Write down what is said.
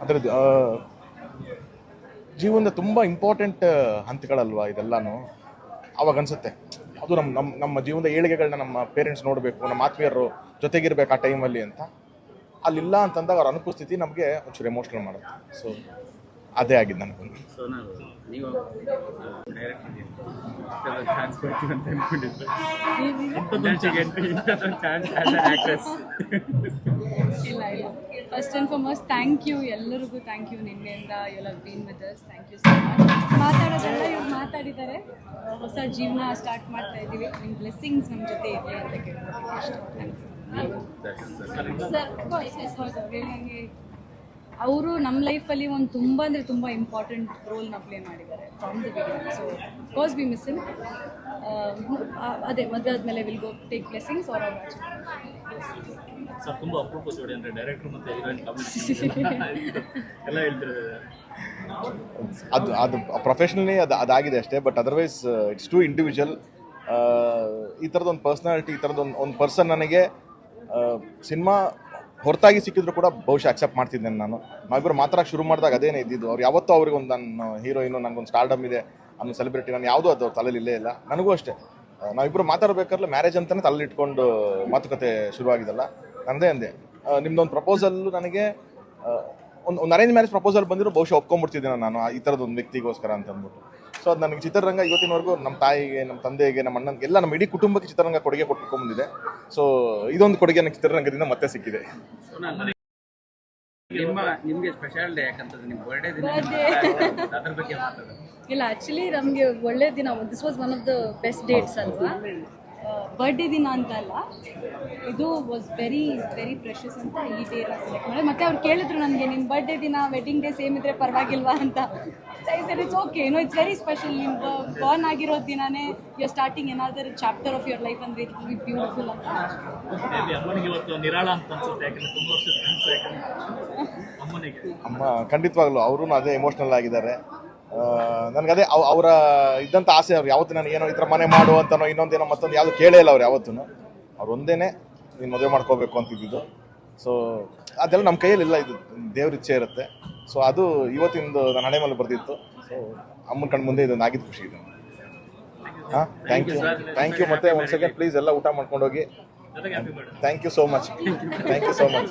ಅದರದ್ದು ಜೀವನದ ತುಂಬ ಇಂಪಾರ್ಟೆಂಟ್ ಹಂತಗಳಲ್ವಾ ಇದೆಲ್ಲಾನು? ಅವಾಗ ಅನ್ಸುತ್ತೆ. ಅದು ನಮ್ಮ ನಮ್ಮ ನಮ್ಮ ಜೀವನದ ಏಳಿಗೆಗಳನ್ನ ನಮ್ಮ ಪೇರೆಂಟ್ಸ್ ನೋಡಬೇಕು ನಮ್ಮ ಆತ್ಮೀಯರು ಜೊತೆಗಿರ್ಬೇಕು ಆ ಟೈಮಲ್ಲಿ ಅಂತ. ಅಲ್ಲಿಲ್ಲ ಅಂತಂದಾಗ ಅವ್ರ ಅನುಪಸ್ಥಿತಿ ನಮಗೆ ಒಂಚೂರು ಎಮೋಷ್ನಲ್ ಮಾಡುತ್ತೆ. ಸೊ ಅದೇ ಆಗಿದ್ದು ನನಗೊಂದು. ಇಲ್ಲ ಇಲ್ಲ. First and foremost thank you ಎಲ್ಲರಿಗೂ ಥ್ಯಾಂಕ್ ಯು ನಿನ್ನೆಯಿಂದ you love been with us thank you so much ಮಾತಾಡೋದೆಲ್ಲ ಇವ್ರು ಮಾತಾಡಿದ್ದಾರೆ. ಹೊಸ ಜೀವನ ಸ್ಟಾರ್ಟ್ ಮಾಡ್ತಾ ಇದ್ದೀವಿ. ನಿಮ್ಮ ಬ್ಲೆಸ್ಸಿಂಗ್ಸ್ ನಮ್ಮ ಜೊತೆ ಇರಲಿ ಅಂತ ಕೇಳ್ಬೋದು. ಅಷ್ಟೇ. ಥ್ಯಾಂಕ್ ಯು ನನಗೆ ಅವರು ನಮ್ಮ ಲೈಫಲ್ಲಿ ಒಂದು ತುಂಬ ಅಂದರೆ ತುಂಬ ಇಂಪಾರ್ಟೆಂಟ್ ರೋಲ್ನ ಪ್ಲೇ ಮಾಡಿದ್ದಾರೆ from the beginning so course be missing ಅದೇ ಮದುವೆ ಆದಮೇಲೆ will go take blessings R R sir ತುಂಬ ಅಪರೂಪ ಜೋಡಿ ಅಂದರೆ ಡೈರೆಕ್ಟರ್ ಮತ್ತು ಹೀರೋಯಿನ್ ಎಲ್ಲ ಹೇಳ್ತಿರೋದು. ಅದು ಅದು ಪ್ರೊಫೆಷ್ನಲಿ ಅದು ಅದಾಗಿದೆ ಅಷ್ಟೇ but otherwise it's to individual ಈ ಥರದೊಂದು ಪರ್ಸ್ನಾಲಿಟಿ ಈ ಥರದೊಂದು ಒಂದು ಪರ್ಸನ್ ನನಗೆ ಸಿನಿಮಾ ಹೊರತಾಗಿ ಸಿಕ್ಕಿದ್ರು ಕೂಡ ಬಹುಶಃ ಅಕ್ಸೆಪ್ಟ್ ಮಾಡ್ತಿದ್ದೇನೆ ನಾನು. ನಾವಿಬ್ಬರು ಮಾತಾಡಕ್ಕೆ ಶುರು ಮಾಡಿದಾಗ ಅದೇನೇ ಇದ್ದಿದ್ದು, ಅವ್ರು ಯಾವತ್ತೂ ಅವ್ರಿಗೆ ಒಂದು ನನ್ನ ಹೀರೋಯಿನು ನನಗೊಂದು ಸ್ಟಾರ್ಡಮ್ ಇದೆ ಅನ್ನೋ ಸೆಲೆಬ್ರಿಟಿ ನಾನು ಯಾವುದೂ ಅದು ತಲೆಯಲ್ಲಿ ಇಲ್ಲೇ ಇಲ್ಲ. ನನಗೂ ಅಷ್ಟೇ. ನಾವಿಬ್ಬರು ಮಾತಾಡಬೇಕಾದ್ರೆ ಮ್ಯಾರೇಜ್ ಅಂತಲೇ ತಲೆಲಿಟ್ಕೊಂಡು ಮಾತುಕತೆ ಶುರುವಾಗಿದ್ದಲ್ಲ ನನ್ನದೇ ಅಂದೆ. ನಿಮ್ಮದೊಂದು ಪ್ರಪೋಸಲ್ಲು ನನಗೆ ಒಂದು ಒಂದು ಅರೇಂಜ್ ಮ್ಯಾರೇಜ್ ಪ್ರಪೋಸಲ್ ಬಂದಿರೋ ಬಹುಶಃ ಒಪ್ಕೊಂಡ್ಬಿಡ್ತಿದ್ದೆ ನಾನು ಈ ಥರದ ಒಂದು ವ್ಯಕ್ತಿಗೋಸ್ಕರ ಅಂತ ಅಂದ್ಬಿಟ್ಟು ಸೊ ಅದು ನನಗೆ ಚಿತ್ರರಂಗ ಇವತ್ತಿನವರೆಗೂ ನಮ್ಮ ತಾಯಿಗೆ ನಮ್ಮ ತಂದೆಗೆ ನಮ್ಮ ಅಣ್ಣನಿಗೆ ಎಲ್ಲ ನಮ್ಮ ಇಡೀ ಕುಟುಂಬಕ್ಕೆ ಚಿತ್ರರಂಗ ಕೊಡುಗೆ ಕೊಟ್ಕೊಂಡ್ಬಂದಿದೆ ಸೊ ಇದೊಂದು ಕೊಡುಗೆ ನನಗೆ ಚಿತ್ರರಂಗದಿಂದ ಮತ್ತೆ ಸಿಕ್ಕಿದೆ. ಸೊ ನಾನು ನಿಮಗೆ ಸ್ಪೆಷಲ್ ಡೇ ಯಾಕಂತಂದ್ರೆ ನಿಮ್ಮ ಬರ್ಡೇ ದಿನ ಬಗ್ಗೆ ಮಾತಾಡೋದು ಇಲ್ಲ ಆಕ್ಚುಲಿ ನಮಗೆ ಒಳ್ಳೆ ದಿನ. This was one of the best dates ಅಲ್ವಾ? ಬರ್ಡೇ ದಿನ ಅಂತ ಅಲ್ಲ ಇದು ವಾಸ್ ವೆರಿ ವೆರಿ ಪ್ರೆಷಸ್ ಅಂತ ಈ ಡೇನ ಸೆಲೆಕ್ಟ್ ಮಾಡಿ ಮತ್ತೆ ಅವ್ರು ಕೇಳಿದ್ರು ನನಗೆ ನಿಮ್ಮ ಬರ್ಡೇ ದಿನ ವೆಡ್ಡಿಂಗ್ ಡೇ ಸೇಮ್ ಇದ್ರೆ ಪರವಾಗಿಲ್ವಾ ಅಂತ. Sir it's okay no it's very special ನಿಮ್ಮ ಬರ್ನ್ ಆಗಿರೋ ದಿನಾನೇ ಯು ಸ್ಟಾರ್ಟಿಂಗ್ ಏನಾದರೂ ಚಾಪ್ಟರ್ ಆಫ್ ಯುವರ್ ಲೈಫ್ ಅಂದರೆ ಇಟ್ ಬಿ ಬ್ಯೂಟಿಫುಲ್ ಅಂತ. ಅಮ್ಮನಿಗೆ ಇವತ್ತು ನಿರಾಳ ಅಂತ ಅನ್ಸುತ್ತೆ ಯಾಕಂದ್ರೆ ತುಂಬ ವರ್ಷದ ಕನಸು ಯಾಕಂದ್ರೆ ಅಮ್ಮನಿಗೆ. ಅಮ್ಮ ಖಂಡಿತವಾಗ್ಲೂ ಅವರು ಅದೇ ಎಮೋಷನಲ್ ಆಗಿದ್ದಾರೆ. ನನಗೆ ಅದೇ ಅವರ ಇದ್ದಂಥ ಆಸೆ ಅವ್ರು, ಯಾವತ್ತು ನಾನು ಏನೋ ಈ ಥರ ಮನೆ ಮಾಡು ಅಂತನೋ ಇನ್ನೊಂದೇನೋ ಮತ್ತೊಂದು ಯಾವುದು ಕೇಳೇ ಇಲ್ಲ ಅವ್ರು ಯಾವತ್ತೂ ಅವ್ರು ಒಂದೇ ನೀನು ಮದುವೆ ಮಾಡ್ಕೋಬೇಕು ಅಂತಿದ್ದು ಸೊ ಅದೆಲ್ಲ ನಮ್ಮ ಕೈಯಲ್ಲಿ ಇಲ್ಲ, ಇದು ದೇವ್ರ ಇಚ್ಛೆ ಇರುತ್ತೆ. ಸೊ ಅದು ಇವತ್ತಿಂದು ನನ್ನ ಹಣೆ ಮೇಲೆ ಬರ್ದಿತ್ತು. ಸೊ ಅಮ್ಮನ ಕಣ್ಣು ಮುಂದೆ ಇದೊಂದು ಆಗಿದ್ದು ಖುಷಿ ಇದೆ. ಹಾಂ ಥ್ಯಾಂಕ್ ಯು ಥ್ಯಾಂಕ್ ಯು ಮತ್ತೆ ಒಂದು ಸೆಕೆಂಡ್ ಪ್ಲೀಸ್ ಎಲ್ಲ ಊಟ ಮಾಡ್ಕೊಂಡೋಗಿ. Happy birthday thank you so much thank you so much